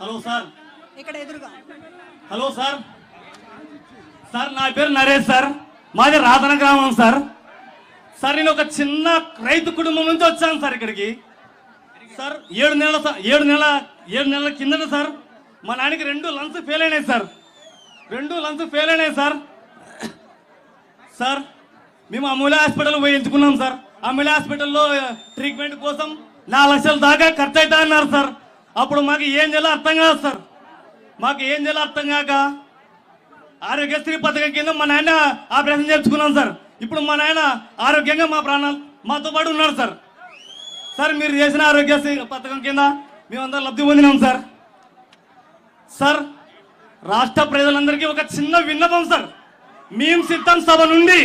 Hello sir. ఇక్కడ ఎదురుగా. Hello sir. Sir నా పేరు నరేష్ సార్. మాది రాధన గ్రామం సార్. సార్ నేను ఒక చిన్న రైతు కుటుంబం నుంచి వచ్చాను సార్ ఇక్కడికి. సార్ ఏడు నెలల ఏడు నెలల ఏడు నెలల కిందట సార్ మా నాన్నకి రెండు లంగ్స్ ఫెయిల్ అయినాయి సార్. రెండు లంగ్స్ ఫెయిల్ అయినాయి సార్. సార్ మేము అమూల్య హాస్పిటల్ పోయి ఎంచుకున్నాం సార్. అమూల్య హాస్పిటల్లో ట్రీట్మెంట్ కోసం నాలుగు లక్షల దాకా ఖర్చు అవుతా అన్నారు సార్. అప్పుడు మాకు ఏం చేయాలో అర్థం కాదు సార్. మాకు ఏం చేయాలో అర్థం కాక ఆరోగ్యశ్రీ పథకం కింద మా నాయన ఆపరేషన్ చేర్చుకున్నాం సార్. ఇప్పుడు మా నాయన ఆరోగ్యంగా మా ప్రాణాలు మాతో పాటు ఉన్నారు సార్. సార్ మీరు చేసిన ఆరోగ్యశ్రీ పథకం కింద మేమందరం లబ్ధి పొందినాం సార్. సార్ రాష్ట్ర ప్రజలందరికీ ఒక చిన్న విన్నపం సార్. మేము సిద్ధం సభ నుండి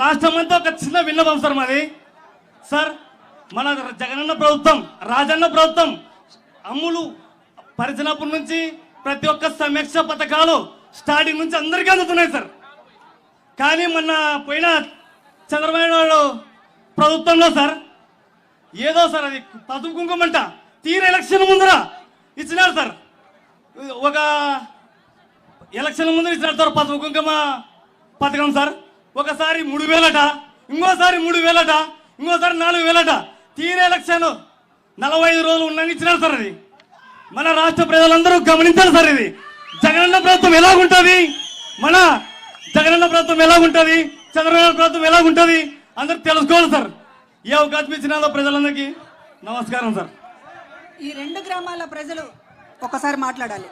రాష్ట్రం అంతా ఒక చిన్న విన్నపం సార్ మాది. సార్ మన జగనన్న ప్రభుత్వం రాజన్న ప్రభుత్వం అమ్ములు పరిచినప్పటి నుంచి ప్రతి ఒక్క సమీక్ష పథకాలు స్టార్టింగ్ నుంచి అందరికీ అందుతున్నాయి సార్. కానీ మొన్న పోయిన చంద్రబాబు నాయుడు ప్రభుత్వంలో సార్ ఏదో సార్ అది పసుపు కుంకుమంట తీర ఎలక్షన్ ముందర ఇచ్చినారు సార్. ఒక ఎలక్షన్ ముందు ఇచ్చినారు సార్ పసుపు కుంకుమ పథకం సార్. ఒకసారి మూడు వేలట ఇంకోసారి మూడు వేలట ఇంకోసారి నాలుగు వేలట తీర ఎలక్షన్ నలభై ఐదు రోజులు ఇచ్చినారు సార్ అది. మన రాష్ట్ర ప్రజలందరూ గమనించాలి సార్ ఇది. జగనన్న ప్రభుత్వం ఎలాగుంటది? మన జగనన్న ప్రభుత్వం ఎలాగుంటది? చంద్రబాబు ప్రభుత్వం ఎలాగుంటది? అందరూ తెలుసుకోవాలి సార్. ఏ అవకాశం ఇచ్చినాలో ప్రజలందరికీ నమస్కారం సార్. ఈ రెండు గ్రామాల ప్రజలు ఒకసారి మాట్లాడాలి.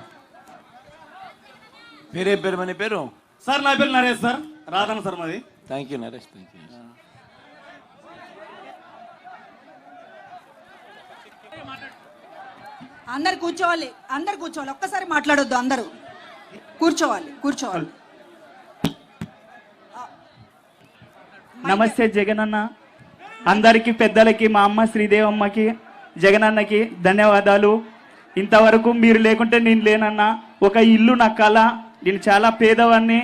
పేరే పేరు మన పేరు? సార్ నా పేరు నరేష్ సార్. రాధన్ సార్ మాది. Thank you Naresh. Thank you అందరు కూర్చోవాలి అందరు కూర్చోవాలి. ఒక్కసారి మాట్లాడొద్దు అందరూ. కూర్చోవాలి కూర్చోవాలి. నమస్తే జగనన్న. అందరికీ పెద్దలకి మా అమ్మ శ్రీదేవమ్మకి జగనన్నకి ధన్యవాదాలు. ఇంతవరకు మీరు లేకుంటే నేను లేనన్నా. ఒక ఇల్లు నా కళ నేను చాలా పేదవాడిని.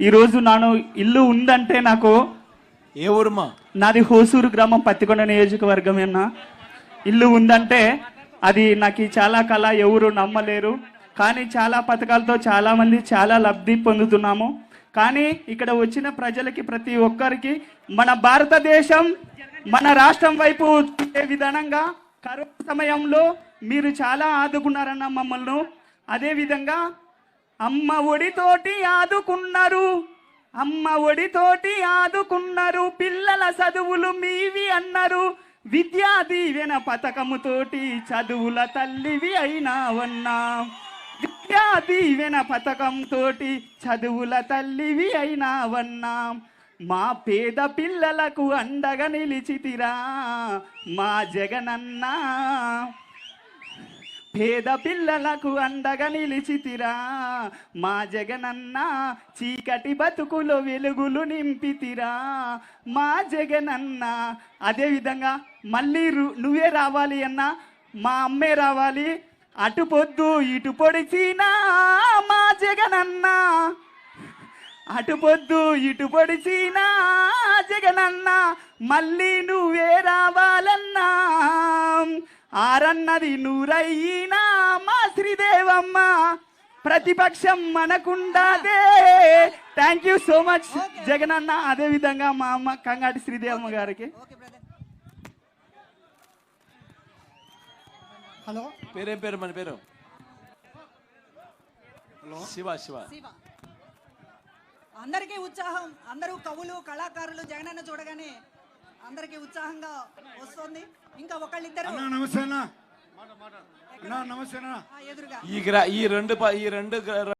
ఈరోజు నాను ఇల్లు ఉందంటే నాకు ఏ ఊరుమా నాది హోసూరు గ్రామం పత్తికొండ నియోజకవర్గం అన్న ఇల్లు ఉందంటే అది నాకు చాలా కళ ఎవరు నమ్మలేరు. కానీ చాలా పథకాలతో చాలామంది చాలా లబ్ధి పొందుతున్నాము. కానీ ఇక్కడ వచ్చిన ప్రజలకి ప్రతి ఒక్కరికి మన భారతదేశం మన రాష్ట్రం వైపు చూసే విధానంగా కరోనా సమయంలో మీరు చాలా ఆదుకున్నారన్న మమ్మల్ని. అదేవిధంగా అమ్మ ఒడితోటి ఆదుకున్నారు. అమ్మ ఒడితోటి ఆదుకున్నారు. పిల్లల చదువులు మీవి అన్నారు. విద్యా దీవెన పథకముతోటి చదువుల తల్లివి అయినావన్నా. విద్యా దీవెన పథకంతోటి చదువుల తల్లివి అయినావన్నా. మా పేద పిల్లలకు అండగా నిలిచితిరా మా జగనన్నా. పేద పిల్లలకు అండగా నిలిచితిరా. మా జగనన్న చీకటి బతుకులు వెలుగులు నింపితిరా. మా జగనన్న అదేవిధంగా మళ్ళీ రు- నువ్వే రావాలి అన్న. మా అమ్మే రావాలి. అటు పొద్దు ఇటు పొడిచినా మా జగనన్న. అటు పొద్దు ఇటు పొడిచినా జగనన్న. మళ్ళీ నువ్వే రావాలన్నా. ఆరన్నది నూరయ్యినా మా శ్రీదేవమ్మ. ప్రతిపక్షం మనకుండాదే. థ్యాంక్ యూ సో మచ్ జగనన్న. అదే విధంగా మా అమ్మ కంగాటి శ్రీదేవమ్మ గారికి. హలో పేరే పేరు మన పేరు? శివ శివ. శివ. అందరికీ ఉత్సాహం. అందరూ కవులు కళాకారులు జగనన్న చూడగానే అందరికీ ఉత్సాహంగా వస్తుంది. ఇంకా ఒకళ్ళిద్దరు అన్నా నమస్తే నమస్తే అన్నా. ఆ, ఎదురుగా. ఈ గ్రా ఈ రెండు ఈ రెండు